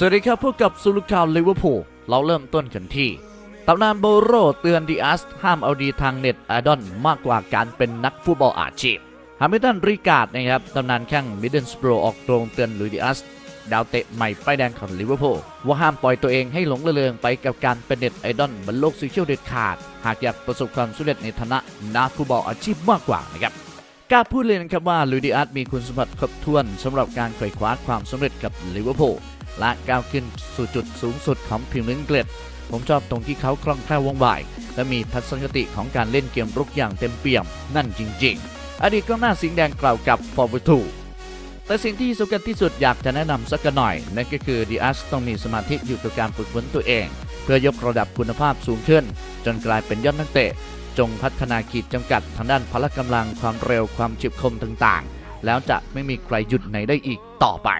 สวัสดีครับพบกับสุลุข่าวลิเวอร์พูลเราเริ่มต้นกันที่ตำนานโบโรเตือนดีอัสห้ามเอาดีทางเน็ตไอดอลมากกว่าการเป็นนักฟุตบอลอาชีพฮามิลตันริการ์ดนะครับตำนานแข้งมิดเดิลสโปรออกตรงเตือนลุยดีอัสดาวเตะใหม่ป้ายแดงของลิเวอร์พูลว่าห้ามปล่อยตัวเองให้หลงระเริงไปกับการเป็นเน็ตไอดอลบนโลกโซเชียลเด็ดขาด หากอยากประสบความสำเร็จในฐานะนักฟุตบอลอาชีพมากกว่านะครับกล้าพูดเลยนะครับว่าลุยดิอาร์ตมีคุณสมบัติครบถ้วนสำหรับการไขว่คว้าความสำเร็จกับลิเวอร์พูล และก้าวขึ้นสู่จุดสูงสุดของพรีเมียร์ลีกอังกฤษผมชอบตรงที่เขาคล่องแคล่วว่องไวและมีทัศนคติของการเล่นเกมรุกอย่างเต็มเปี่ยมนั่นจริง ๆ อดีตกองหน้าสิงห์แดงกล่าวกับฟอร์บูทูแต่สิ่งที่สำคัญที่สุดอยากจะแนะนำสักหน่อย นั่นก็คือดิอาสต้องมีสมาธิอยู่กับการฝึกฝนตัวเอง เพื่อยกระดับคุณภาพสูงขึ้น จนกลายเป็นยอดนักเตะ จงพัฒนาขีดจำกัดทางด้านพละกำลังความเร็วความฉิบคมต่างๆ แล้วจะไม่มีใครหยุดไหนได้อีกต่อไป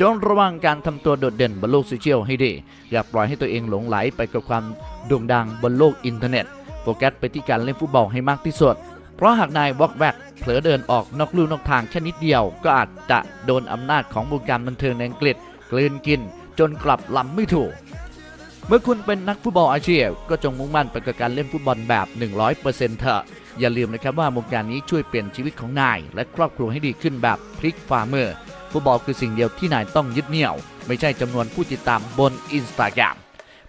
จงระวังการทำตัวโดดเด่นบนโลกโซเชียลให้ดี อย่าปล่อยให้ตัวเองหลงไหลไปกับความโด่งดังบนโลกอินเทอร์เน็ต โฟกัสไปที่การเล่นฟุตบอลให้มากที่สุด เพราะหากนายวอกแวกเผลอเดินออกนอกลู่นอกทางแค่นิดเดียว ก็อาจจะโดนอำนาจของวงการบันเทิงในอังกฤษกลืนกิน จนกลับลำไม่ถูก เมื่อคุณเป็นนักฟุตบอลอาชีพ ก็จงมุ่งมั่นไปกับการเล่นฟุตบอลแบบ 100%เถอะอย่าลืมนะครับว่าวงการนี้ช่วยเปลี่ยนชีวิตของนาย และครอบครัวให้ดีขึ้นแบบพลิกฝ่ามือ ฟุตบอลคือสิ่งเดียวที่นายต้องยึดเหนี่ยว ไม่ใช่จำนวนผู้ติดตามบนอินสตาแกรม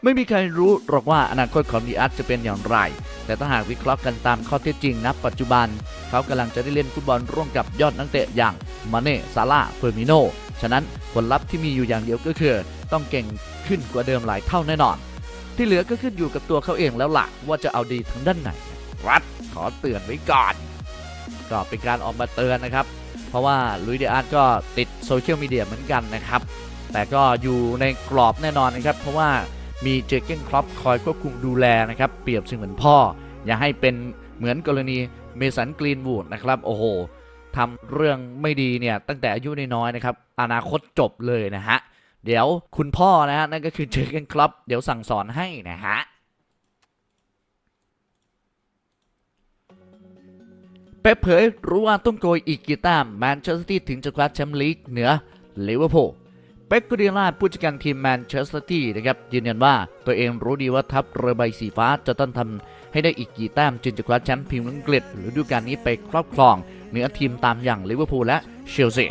ไม่มีใครรู้หรอกว่าอนาคตของดีอาร์จะเป็นอย่างไร แต่ถ้าหากวิเคราะห์กันตามข้อเท็จจริงณปัจจุบัน เขากำลังจะได้เล่นฟุตบอลร่วมกับยอดนักเตะอย่างมาเน่ซาร่าเฟอร์มิโนฉะนั้นผลลัพธ์ที่มีอยู่อย่างเดียวก็คือ ต้องเก่งขึ้นกว่าเดิมหลายเท่าแน่นอน ที่เหลือก็ขึ้นอยู่กับตัวเขาเองแล้วล่ะว่าจะเอาดีทางด้านไหนรัดขอเตือนไว้ก่อน ก็เป็นการออกมาเตือนนะครับ เพราะว่าลุยเดียอาร์ตก็ติดโซเชียลมีเดียเหมือนกันนะครับ แต่ก็อยู่ในกรอบแน่นอนนะครับ เพราะว่ามีเจเกนครอปคอยควบคุมดูแลนะครับ เปรียบเสมือนพ่อ อย่าให้เป็นเหมือนกรณีเมสันกรีนวูดนะครับ โอ้โหทำเรื่องไม่ดีเนี่ยตั้งแต่อายุน้อยๆนะครับ อนาคตจบเลยนะฮะ เดี๋ยวคุณพ่อนะฮะนั่นก็คือเจอร์เกนคลับ เดี๋ยวสั่งสอนให้นะฮะ เป๊ปเผยรู้ว่าต้องโกยอีกกี่แต้มแมนเชสเตอร์ซิตี้ถึงจะคว้าแชมป์ลีกเหนือลิเวอร์พูลเป๊ปกุเดียร่าผู้จัดการทีมแมนเชสเตอร์ซิตี้นะครับยืนยันว่าตัวเองรู้ดีว่าทัพเรือใบสีฟ้าจะต้องทำให้ได้อีกกี่แต้มจึงจะคว้าแชมป์พรีเมียร์ลีกอังกฤษฤดูกาลนี้ไปครอบครองเหนือทีมตามอย่างลิเวอร์พูลและเชลซี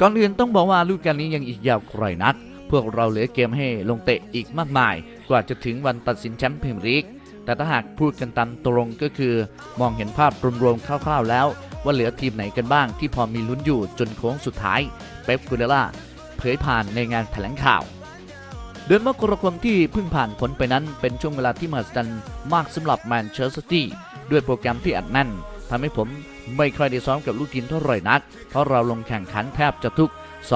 ก่อนอื่นต้องบอกว่าฤดูกาลนี้ยังอีกยาวไกลนัก พวกเราเหลือเกมให้ลงเตะอีกมากมาย กว่าจะถึงวันตัดสินแชมป์พรีเมียร์ลีก แต่ถ้าหากพูดกันตามตรงก็คือ มองเห็นภาพรวมๆคร่าวๆแล้ว ว่าเหลือทีมไหนกันบ้างที่พอมีลุ้นอยู่จนโค้งสุดท้าย เป๊ปกูเดล่าเผยผ่านในงานแถลงข่าว เดือนมกราคมที่เพิ่งผ่านพ้นไปนั้น เป็นช่วงเวลาที่มหัศจรรย์มากสำหรับแมนเชสเตอร์ซิตี้ด้วยโปรแกรมที่อัดแน่นทำให้ผมไม่ค่อยได้ซ้อมกับลูกทีมเท่าไหร่นัก เพราะเราลงแข่งขันแทบจะทุก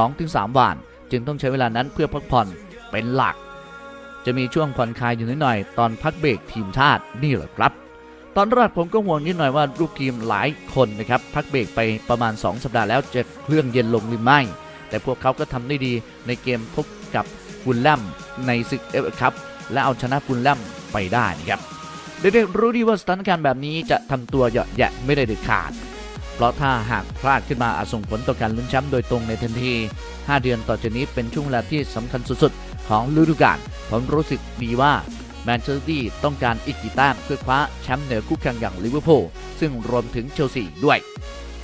2-3 วัน จึงต้องใช้เวลานั้นเพื่อพักผ่อนเป็นหลัก จะมีช่วงผ่อนคลายอยู่นิดหน่อยตอนพักเบรกทีมชาตินี่แหละครับ ตอนแรกผมก็ห่วงนิดหน่อยว่าลูกทีมหลายคนนะครับพักเบรกไปประมาณ 2 สัปดาห์แล้วจะเครื่องเย็นลงหรือไม่ แต่พวกเขาก็ทำได้ดีในเกมพบกับฟุลแลมในศึกเอฟเอคัพและเอาชนะฟุลแลมไปได้นะครับเด็กๆรู้ดีว่าสถานการณ์แบบนี้จะทำตัวเหยาะแยะไม่ได้เด็ดขาด เพราะถ้าหากพลาดขึ้นมาอาจส่งผลต่อการลุ้นแชมป์โดยตรงในทันที 5 เดือนต่อจากนี้เป็นช่วงเวลาที่สำคัญสุดๆของฤดูกาล ผมรู้สึกดีว่าแมนเชสเตอร์ตี้ต้องการอีกกี่แต้มเพื่อคว้าแชมป์เหนือคู่แข่งอย่างลิเวอร์พูลซึ่งรวมถึงเชลซีด้วย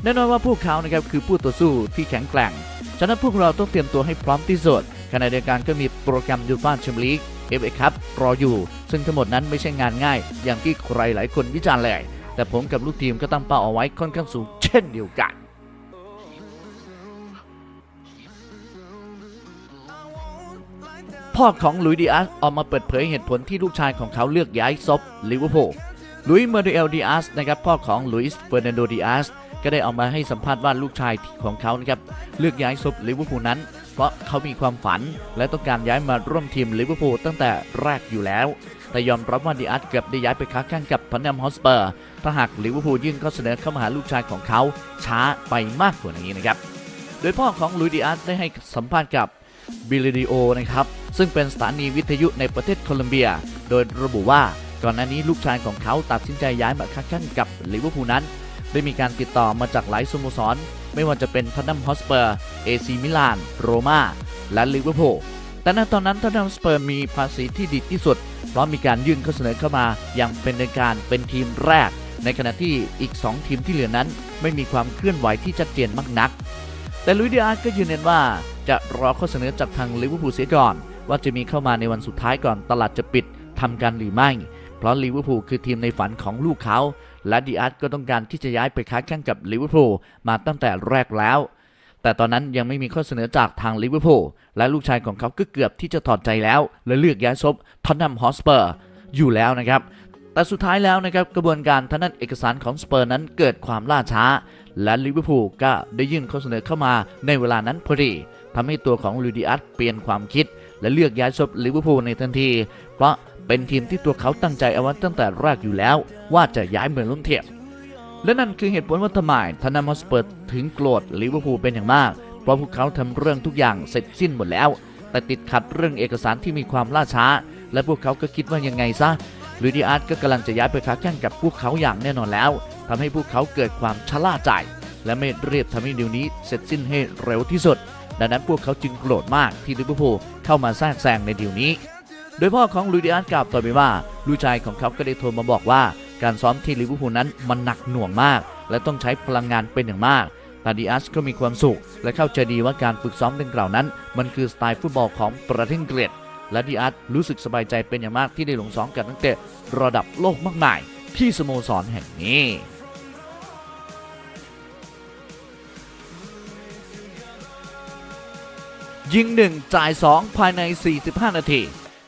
แน่นอนว่าพวกเขานะครับคือผู้ต่อสู้ที่แข็งแกร่ง ฉะนั้นพวกเราต้องเตรียมตัวให้พร้อมที่สุดขณะเดียวกันก็มีโปรแกรมยูฟ่าแชมเปี้ยนลีกเอฟเอคัพรออยู่ ซึ่งทั้งหมดนั้นไม่ใช่งานง่าย อย่างที่ใครหลายคนวิจารณ์เลย แต่ผมกับลูกทีมก็ตั้งเป้าเอาไว้ค่อนข้างสูงเช่นเดียวกัน พ่อของลุยดิอาสออกมาเปิดเผยเหตุผลที่ลูกชายของเขาเลือกย้ายซบลิเวอร์พูลลุยเมอร์เดลดิอาสนะครับพ่อของลุยส์เฟอร์นันโดดิอาสก็ได้ออกมาให้สัมภาษณ์ว่าลูกชายของเขานะครับเลือกย้ายซบลิเวอร์พูลนั้น เพราะเขามีความฝัน และต้องการย้ายมาร่วมทีมลิเวอร์พูลตั้งแต่แรกอยู่แล้ว แต่ยอมรับว่าดิอาสเกือบได้ย้ายไปค้าแข่งกับพันแนมฮอสเปอร์ถ้าหากลิเวอร์พูลยื่นข้อเสนอเข้ามาหาลูกชายของเขาช้าไปมากกว่านี้นะครับโดยพ่อของลุยดิอาสได้ให้สัมภาษณ์กับบิลดิโอนะครับ ซึ่งเป็นสถานีวิทยุในประเทศโคลอมเบีย โดยระบุว่าก่อนหน้านี้ลูกชายของเขาตัดสินใจย้ายมาค้าแข่งกับลิเวอร์พูลนั้น ได้มีการติดต่อมาจากหลายสโมสร ไม่ว่าจะเป็นพันนัมฮอสเปอร์เอซีมิลาน โรมาและลิเวอร์พูลแต่ณตอนนั้นทอตแนมสเปอร์มีภาษีที่ดีที่สุด เพราะมีการยื่นข้อเสนอเข้ามาอย่างเป็นทางการเป็นทีมแรก ในขณะที่อีก 2 ทีมที่เหลือนั้น ไม่มีความเคลื่อนไหวที่ชัดเจนมากนัก แต่ลุยดิอาร์ก็ยืนยันว่าจะรอข้อเสนอจากทางลิเวอร์พูลเสียก่อน ว่าจะมีเข้ามาในวันสุดท้ายก่อนตลาดจะปิดทำกันหรือไม่ เพราะลิเวอร์พูลคือทีมในฝันของลูกเขา และดิอาร์ตก็ต้องการที่จะย้ายไปค้าแข่งกับลิเวอร์พูลมาตั้งแต่แรกแล้ว แต่ตอนนั้นยังไม่มีข้อเสนอจากทางลิเวอร์พูลและลูกชายของเขาก็เกือบที่จะถอดใจแล้ว และเลือกย้ายซบทอนนัมฮอสเปอร์อยู่แล้วนะครับแต่สุดท้ายแล้วนะครับกระบวนการทางด้านเอกสารของสเปอร์นั้นเกิดความล่าช้า และลิเวอร์พูลก็ได้ยื่นข้อเสนอเข้ามาในเวลานั้นพอดีทำให้ตัวของลูดิอัสเปลี่ยนความคิด และเลือกย้ายซบลิเวอร์พูลในทันที เพราะเป็นทีมที่ตัวเขาตั้งใจเอาไว้ตั้งแต่แรกอยู่แล้ว ว่าจะย้ายเหมือนรุ่นเทียบและนั่นคือเหตุผลว่าทำไมทนามอสเปิดถึงโกรธลิเวอร์พูลเป็นอย่างมาก เพราะพวกเขาทำเรื่องทุกอย่างเสร็จสิ้นหมดแล้ว แต่ติดขัดเรื่องเอกสารที่มีความล่าช้า และพวกเขาก็คิดว่ายังไงซะลูดิอาร์ตก็กำลังจะย้ายไปค้าแข่งกับพวกเขาอย่างแน่นอนแล้วทำให้พวกเขาเกิดความชะล่าใจ และไม่เรียบทำให้เดี๋ยวนี้เสร็จสิ้นให้เร็วที่สุด ดังนั้นพวกเขาจึงโกรธมากที่ลิเวอร์พูลเข้ามาแทรกแซงในเดี๋ยวนี้ โดยพ่อของลูดิอาร์กล่าวต่อไปว่าลูกชายของเขาก็ได้โทรมาบอกว่า การซ้อมที่ลิเวอร์พูลนั้นมันหนักหน่วงมาก และต้องใช้พลังงานเป็นอย่างมากตาดิอาสก็มีความสุข และเข้าใจดีว่าการฝึกซ้อมดังกล่าวนั้น มันคือสไตล์ฟุตบอลของประเทศอังกฤษและดิอาสรู้สึกสบายใจเป็นอย่างมากที่ได้ลงซ้อมกับนักเตะระดับโลกมากมายที่สโมสรแห่งนี้ ยิงหนึ่งจ่าย 2 ภายใน 45 นาที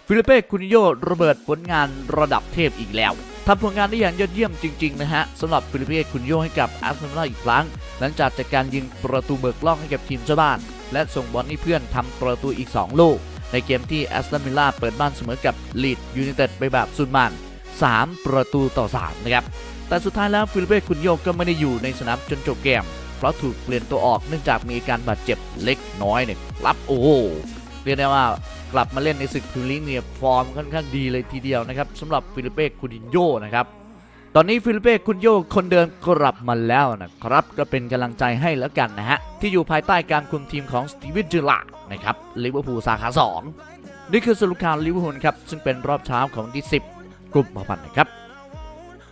ฟิลิเป้คุนิโยระเบิดผลงานระดับเทพอีกแล้วทำผลงานได้อย่างยอดเยี่ยมจริง ๆ นะฮะสำหรับฟิลิเป้คุนิโยให้กับอาร์เซนอลอีกครั้ง หลังจากจากการยิงประตูเบิกล่องให้กับทีมเจ้าบ้าน และส่งบอลให้เพื่อนทำประตูอีก 2 ลูก ในเกมที่แอสตันวิลล่าเปิดบ้านเสมอกับลีดยูไนเต็ดไปแบบสุดมัน3 ประตูต่อ3นะครับแต่สุดท้ายแล้วฟิลิเป้คุนิโยก็ไม่ได้อยู่ในสนามจนจบเกม เพราะถูกเปลี่ยนตัวออกเนื่องจากมีอาการบาดเจ็บเล็กน้อยเนี่ยรับโอ้โหเรียกได้ว่ากลับมาเล่นในศึกพรีเมียร์ลีกเนี่ยฟอร์มค่อนข้างดีเลยทีเดียวนะครับสำหรับฟิลิเป้คุนิโยนะครับตอนนี้ฟิลิเป้คุนิโยคนเดิมกลับมาแล้วนะครับ ก็เป็นกำลังใจให้แล้วกันนะฮะ ที่อยู่ภายใต้การคุมทีมของสตีเวนเจอร์ลานะครับลิเวอร์พูลสาขา 2 นี่คือสรุปข่าวลิเวอร์พูลครับ ซึ่งเป็นรอบเช้าของวันที่ 10กุมภาพันธ์นะครับ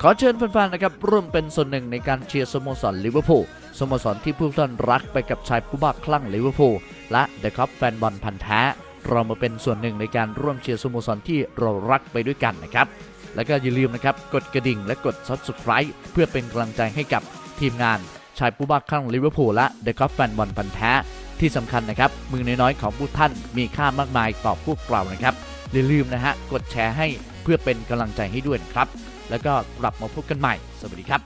ขอเชิญแฟนๆนะครับ ร่วมเป็นส่วนหนึ่งในการเชียร์สโมสรลิเวอร์พูล สโมสรที่ผู้ท่านรักไปกับชายผู้บ้าคลั่งลิเวอร์พูลและเดอะคัพแฟนบอลพันธ์แท้เรามาเป็นส่วนหนึ่งในการร่วมเชียร์สโมสรที่เรารักไปด้วยกันนะครับ แล้วก็อย่าลืมนะครับกดกระดิ่งและกด subscribe เพื่อเป็นกำลังใจให้กับทีมงานชายผู้บ้าคลั่งลิเวอร์พูลและเดอะคัพแฟนบอลพันธ์แท้ที่สำคัญนะครับมือน้อยๆของผู้ท่านมีค่ามากมายต่อพวกเรานะครับอย่าลืมนะฮะกดแชร์ให้เพื่อเป็นกำลังใจให้ด้วยนะครับ แล้วก็กลับมาพบกันใหม่ สวัสดีครับ